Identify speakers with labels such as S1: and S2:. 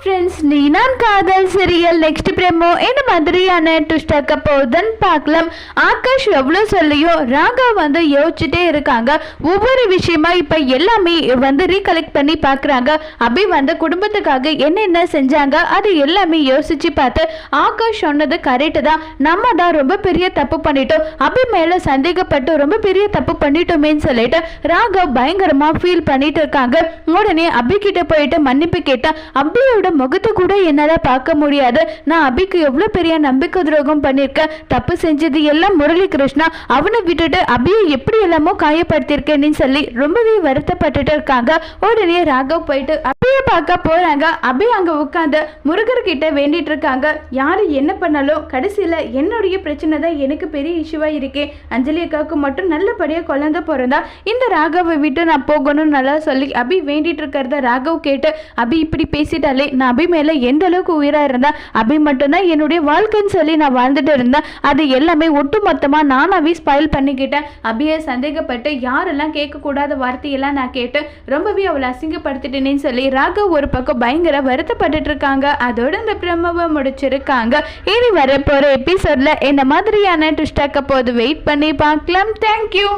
S1: Friends நீ நான் காதல் சீரியல் நெக்ஸ்ட் பிரேமோ என்ன மாதிரியான ட்விஸ்ட் ஆக்க போகுதுன்னு பார்க்கலாம். ஆகாஷ் எவ்வளோ சொல்லியோ ராகா வந்து யோசிச்சுட்டே இருக்காங்க. ஒவ்வொரு விஷயமா இப்போ எல்லாமே வந்து ரீகலெக்ட் பண்ணி பார்க்குறாங்க. அபி வந்து குடும்பத்துக்காக என்னென்ன செஞ்சாங்க அது எல்லாமே யோசிச்சு பார்த்து ஆகாஷ் சொன்னது கரெக்டு தான். நம்ம தான் ரொம்ப பெரிய தப்பு பண்ணிட்டோம். அபி மேலே சந்தேகப்பட்டு ரொம்ப பெரிய தப்பு பண்ணிட்டோமேன்னு சொல்லிட்டு ராகவ் பயங்கரமா ஃபீல் பண்ணிட்டு இருக்காங்க. உடனே அபி கிட்ட போயிட்டு மன்னிப்பு கேட்டேன் அபியோட முகத்தை கூட என்னால பார்க்க முடியாது. நான் அபிக்கு எவ்வளவு பெரிய நம்பிக்கை துரோகம் பண்ணியிருக்கேன் தப்பு செஞ்சது எல்லாம் முரளி கிருஷ்ணா அவனை விட்டுட்டு அபியை எப்படி எல்லாமோ காயப்படுத்தியிருக்கேன்னு சொல்லி ரொம்பவே வருத்தப்பட்டுட்டு இருக்காங்க. உடனே ராகவ் போயிட்டு அபியை பார்க்க போறாங்க. அபி அங்க உட்காந்து முருகர்கிட்ட வேண்டிட்டு இருக்காங்க. யாரு என்ன பண்ணாலும் கடைசியில என்னுடைய பிரச்சனை தான் எனக்கு பெரிய இஷ்யூவா இருக்கே. அஞ்சலி அக்காவுக்கு மட்டும் நல்லபடியா குழந்த பிறந்தா இந்த ராகவை விட்டு நான் போகணும்னு நல்லா சொல்லி அபி வேண்டிட்டு இருக்கிறத ராகவ் கேட்டு அபி இப்படி பேசிட்டாலே நான் அபி மேல எந்த அளவுக்கு உயிரா இருந்தால் அபி மட்டும்தான் என்னுடைய வாழ்க்கைன்னு சொல்லி நான் வாழ்ந்துட்டு இருந்தேன். அது எல்லாமே ஒட்டு மொத்தமாக நானாவே ஸ்பாயில் பண்ணிக்கிட்டேன். அபியை சந்தேகப்பட்டு யாரெல்லாம் கேட்கக்கூடாத வார்த்தையெல்லாம் நான் கேட்டு ரொம்பவே அவளை அசிங்கப்படுத்திட்டேனேன்னு சொல்லி ராகவ் ஒரு பக்கம் பயங்கர வருத்தப்பட்டுட்டு இருக்காங்க? அதோட இந்த பிரம்மவை முடிச்சிருக்காங்க. இனி வரப்போற எபிசோட்ல என்ன மாதிரியான ட்விஸ்டாக்க போது வெயிட் பண்ணி பார்க்கலாம். தேங்க்யூ